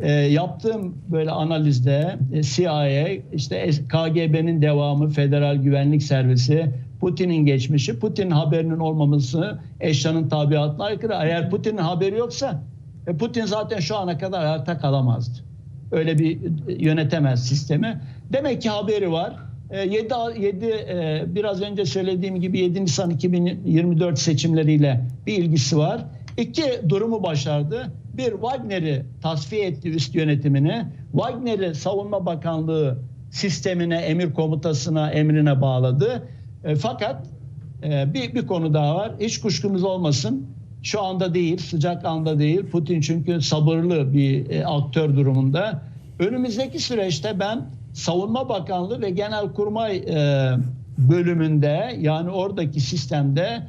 e, yaptığım böyle analizde e, CIA, işte KGB'nin devamı, Federal Güvenlik Servisi, Putin'in geçmişi, Putin'in haberinin olmaması eşyanın tabiatına aykırı. Eğer Putin'in haberi yoksa e, Putin zaten şu ana kadar hayatta kalamazdı. Öyle bir e, yönetemez sistemi. Demek ki haberi var. 7, 7 biraz önce söylediğim gibi 7 Nisan 2024 seçimleriyle bir ilgisi var. İki durumu başardı. Bir Wagner'i tasfiye etti üst yönetimini. Wagner'i Savunma Bakanlığı sistemine, emir komutasına, emrine bağladı. E, fakat e, bir, bir konu daha var. Hiç kuşkumuz olmasın. Şu anda değil, sıcak anda değil. Putin çünkü sabırlı bir e, aktör durumunda. Önümüzdeki süreçte ben Savunma Bakanlığı ve Genelkurmay e, bölümünde yani oradaki sistemde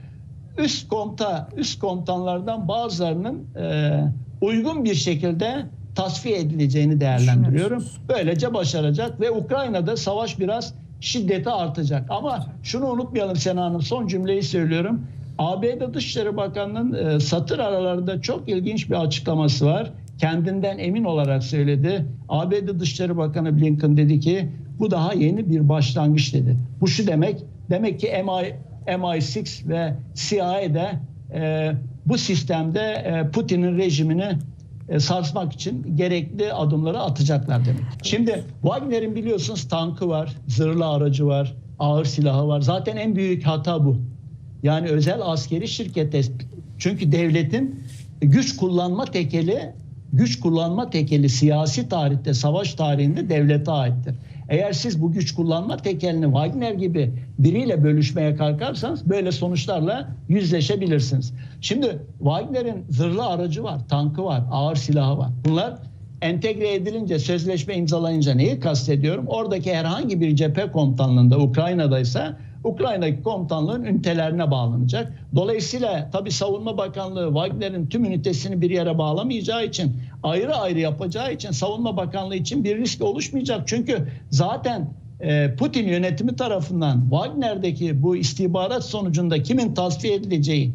üst komuta, üst komutanlardan bazılarının e, uygun bir şekilde tasfiye edileceğini değerlendiriyorum. Böylece başaracak ve Ukrayna'da savaş biraz şiddeti artacak. Ama şunu unutmayalım Sena Hanım son cümleyi söylüyorum. ABD Dışişleri Bakanı'nın e, satır aralarında çok ilginç bir açıklaması var. Kendinden emin olarak söyledi. ABD Dışişleri Bakanı Blinken dedi ki bu daha yeni bir başlangıç dedi. Bu şu demek, demek ki MI, MI6 ve CIA'de e, bu sistemde e, Putin'in rejimini e, sarsmak için gerekli adımları atacaklar demek. Şimdi Wagner'in biliyorsunuz tankı var, zırhlı aracı var, ağır silahı var. Zaten en büyük hata bu. Yani özel askeri şirkete çünkü devletin güç kullanma tekeli güç kullanma tekeli siyasi tarihte, savaş tarihinde devlete aittir. Eğer siz bu güç kullanma tekelini Wagner gibi biriyle bölüşmeye kalkarsanız böyle sonuçlarla yüzleşebilirsiniz. Şimdi Wagner'in zırhlı aracı var, tankı var, ağır silahı var. Bunlar entegre edilince, sözleşme imzalayınca neyi kastediyorum? Oradaki herhangi bir cephe komutanlığında Ukrayna'daysa Ukrayna'daki komutanlığın ünitelerine bağlanacak. Dolayısıyla tabii Savunma Bakanlığı Wagner'in tüm ünitesini bir yere bağlamayacağı için ayrı ayrı yapacağı için Savunma Bakanlığı için bir risk oluşmayacak. Çünkü zaten e, Putin yönetimi tarafından Wagner'deki bu istihbarat sonucunda kimin tasfiye edileceği,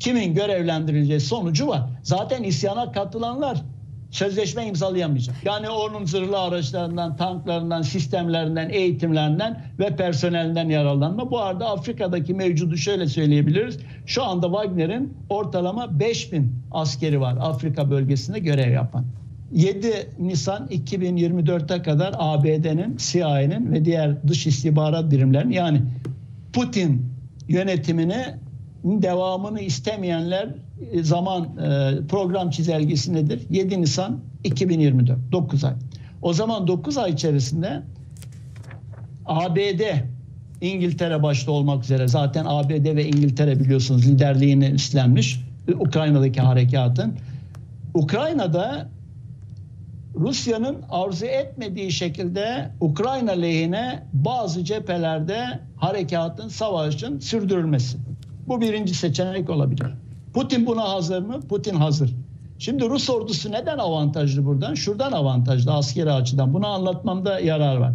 kimin görevlendirileceği sonucu var. Zaten isyana katılanlar sözleşme imzalayamayacak. Yani onun zırhlı araçlarından, tanklarından, sistemlerinden, eğitimlerinden ve personelinden yararlanma. Bu arada Afrika'daki mevcudu şöyle söyleyebiliriz. Şu anda Wagner'in ortalama 5000 askeri var Afrika bölgesinde görev yapan. 7 Nisan 2024'e kadar ABD'nin, CIA'nin ve diğer dış istihbarat birimlerinin yani Putin yönetimini devamını istemeyenler e, zaman e, program çizelgesi nedir? 7 Nisan 2024 9 ay. O zaman 9 ay içerisinde ABD İngiltere başta olmak üzere zaten ABD ve İngiltere biliyorsunuz liderliğini üstlenmiş Ukrayna'daki harekatın. Ukrayna'da Rusya'nın arzu etmediği şekilde Ukrayna lehine bazı cephelerde harekatın, savaşın sürdürülmesi. Bu birinci seçenek olabilir. Putin buna hazır mı? Putin hazır. Şimdi Rus ordusu neden avantajlı buradan? Şuradan avantajlı askeri açıdan. Bunu anlatmamda yarar var.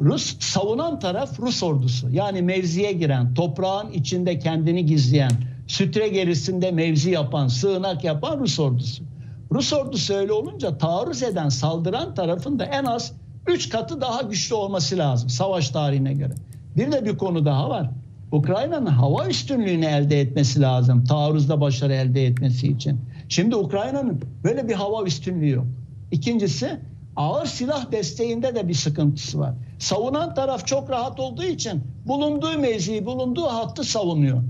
Rus savunan taraf Rus ordusu. Yani mevziye giren, toprağın içinde kendini gizleyen, sütre gerisinde mevzi yapan, sığınak yapan Rus ordusu. Rus ordusu öyle olunca taarruz eden, saldıran tarafın da en az 3 katı daha güçlü olması lazım savaş tarihine göre. Bir de bir konu daha var. Ukrayna'nın hava üstünlüğünü elde etmesi lazım taarruzda başarı elde etmesi için. Şimdi Ukrayna'nın böyle bir hava üstünlüğü yok. İkincisi ağır silah desteğinde de bir sıkıntısı var. Savunan taraf çok rahat olduğu için bulunduğu mevziyi, bulunduğu hattı savunuyor.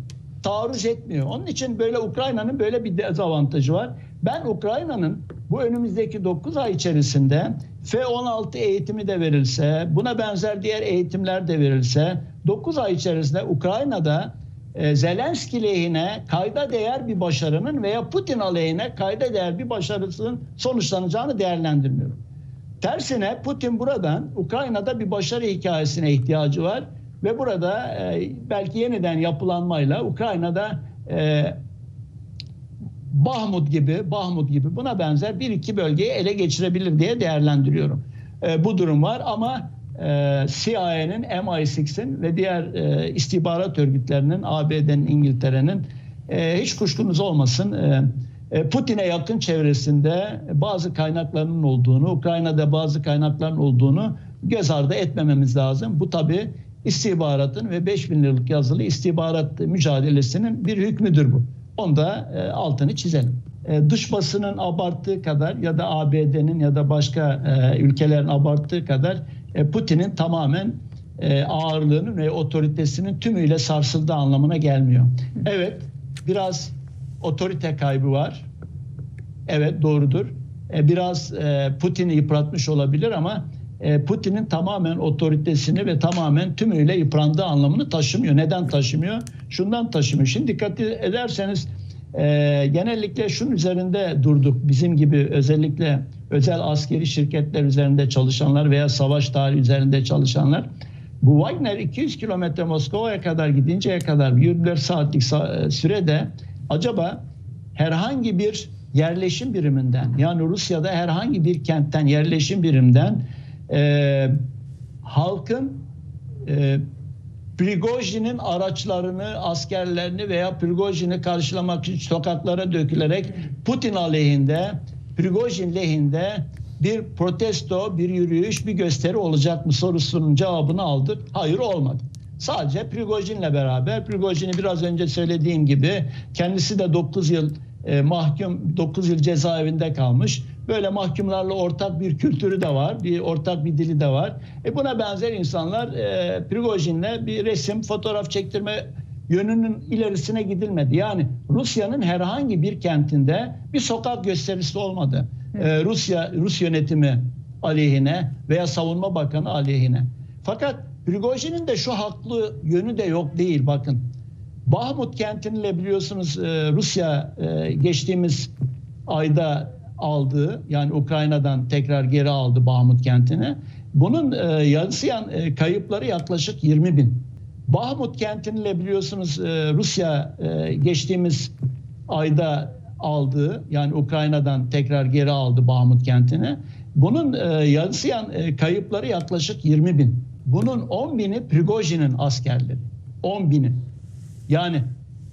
Taarruz etmiyor. Onun için böyle Ukrayna'nın böyle bir dezavantajı var. Ben Ukrayna'nın bu önümüzdeki 9 ay içerisinde F-16 eğitimi de verilse, buna benzer diğer eğitimler de verilse 9 ay içerisinde Ukrayna'da e, Zelenski lehine kayda değer bir başarının veya Putin aleyhine kayda değer bir başarısının sonuçlanacağını değerlendirmiyorum. Tersine Putin buradan Ukrayna'da bir başarı hikayesine ihtiyacı var ve burada e, belki yeniden yapılanmayla Ukrayna'da e, Bahmut gibi, Bahmut gibi buna benzer bir iki bölgeyi ele geçirebilir diye değerlendiriyorum. E, bu durum var ama e, CIA'nin, MI6'in ve diğer e, istihbarat örgütlerinin, ABD'nin, İngiltere'nin e, hiç kuşkunuz olmasın e, E, Putin'e yakın çevresinde bazı kaynaklarının olduğunu, Ukrayna'da bazı kaynakların olduğunu göz ardı etmememiz lazım. Bu tabi istihbaratın ve 5000 liralık yazılı istihbarat mücadelesinin bir hükmüdür bu. Onu da e, altını çizelim. E, dış basının abarttığı kadar ya da ABD'nin ya da başka e, ülkelerin abarttığı kadar e, Putin'in tamamen e, ağırlığının ve otoritesinin tümüyle sarsıldığı anlamına gelmiyor. Evet biraz otorite kaybı var. Evet doğrudur. E, biraz e, Putin'i yıpratmış olabilir ama Putin'in tamamen otoritesini ve tamamen tümüyle yıprandığı anlamını taşımıyor. Neden taşımıyor? Şundan taşımıyor. Şimdi dikkat ederseniz e, genellikle şunun üzerinde durduk. Bizim gibi özellikle özel askeri şirketler üzerinde çalışanlar veya savaş tarihi üzerinde çalışanlar bu Wagner 200 kilometre Moskova'ya kadar gidinceye kadar 24 saatlik sa- sürede acaba herhangi bir yerleşim biriminden yani Rusya'da herhangi bir kentten yerleşim birimden e, halkın e, Prigojin'in araçlarını, askerlerini veya Prigojin'i karşılamak için sokaklara dökülerek Putin aleyhinde, Prigojin lehinde bir protesto, bir yürüyüş, bir gösteri olacak mı sorusunun cevabını aldık. Hayır olmadı. Sadece Prigojin'le beraber, Prigojin'i biraz önce söylediğim gibi kendisi de 9 yıl e, mahkum 9 yıl cezaevinde kalmış. Böyle mahkumlarla ortak bir kültürü de var, bir ortak bir dili de var. E buna benzer insanlar e, Prigojin'le bir resim, fotoğraf çektirme yönünün ilerisine gidilmedi. Yani Rusya'nın herhangi bir kentinde bir sokak gösterisi olmadı. E, Rusya Rus yönetimi aleyhine veya savunma bakanı aleyhine. Fakat Prigojin'in de şu haklı yönü de yok değil bakın. Bahmut kentini biliyorsunuz e, Rusya e, geçtiğimiz ayda aldığı yani Ukrayna'dan tekrar geri aldı Bahmut kentini. Bunun e, yansıyan e, kayıpları yaklaşık 20 bin. Bahmut kentini biliyorsunuz e, Rusya e, geçtiğimiz ayda aldığı yani Ukrayna'dan tekrar geri aldı Bahmut kentini. Bunun e, yansıyan e, kayıpları yaklaşık 20 bin. Bunun 10 bini Prigojin'in askerleri. 10 bini. Yani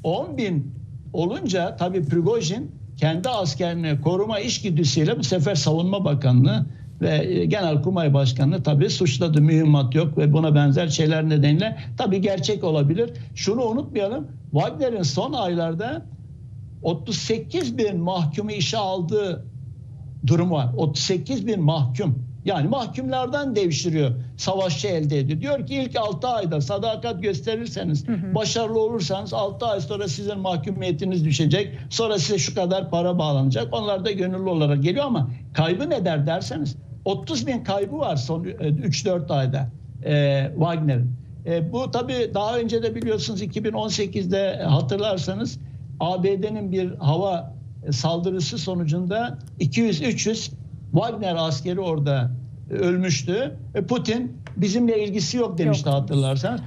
10 bin olunca tabii Prigojin kendi askerini koruma işgüdüsüyle bu sefer Savunma Bakanlığı ve e, Genelkurmay Başkanlığı tabii suçladı. Mühimmat yok ve buna benzer şeyler nedeniyle tabii gerçek olabilir. Şunu unutmayalım. Wagner'in son aylarda 38 bin mahkumu işe aldığı durum var. 38 bin mahkum. Yani mahkumlardan devşiriyor. Savaşçı elde ediyor. Diyor ki ilk 6 ayda sadakat gösterirseniz, başarılı olursanız 6 ay sonra sizin mahkumiyetiniz düşecek. Sonra size şu kadar para bağlanacak. Onlar da gönüllü olarak geliyor ama kaybı ne der derseniz 30 bin kaybı var son 3-4 ayda e, Wagner'in. E, bu tabii daha önce de biliyorsunuz 2018'de hatırlarsanız ABD'nin bir hava saldırısı sonucunda 200-300 Wagner askeri orada ölmüştü. E, Putin bizimle ilgisi yok demişti Yok. hatırlarsanız.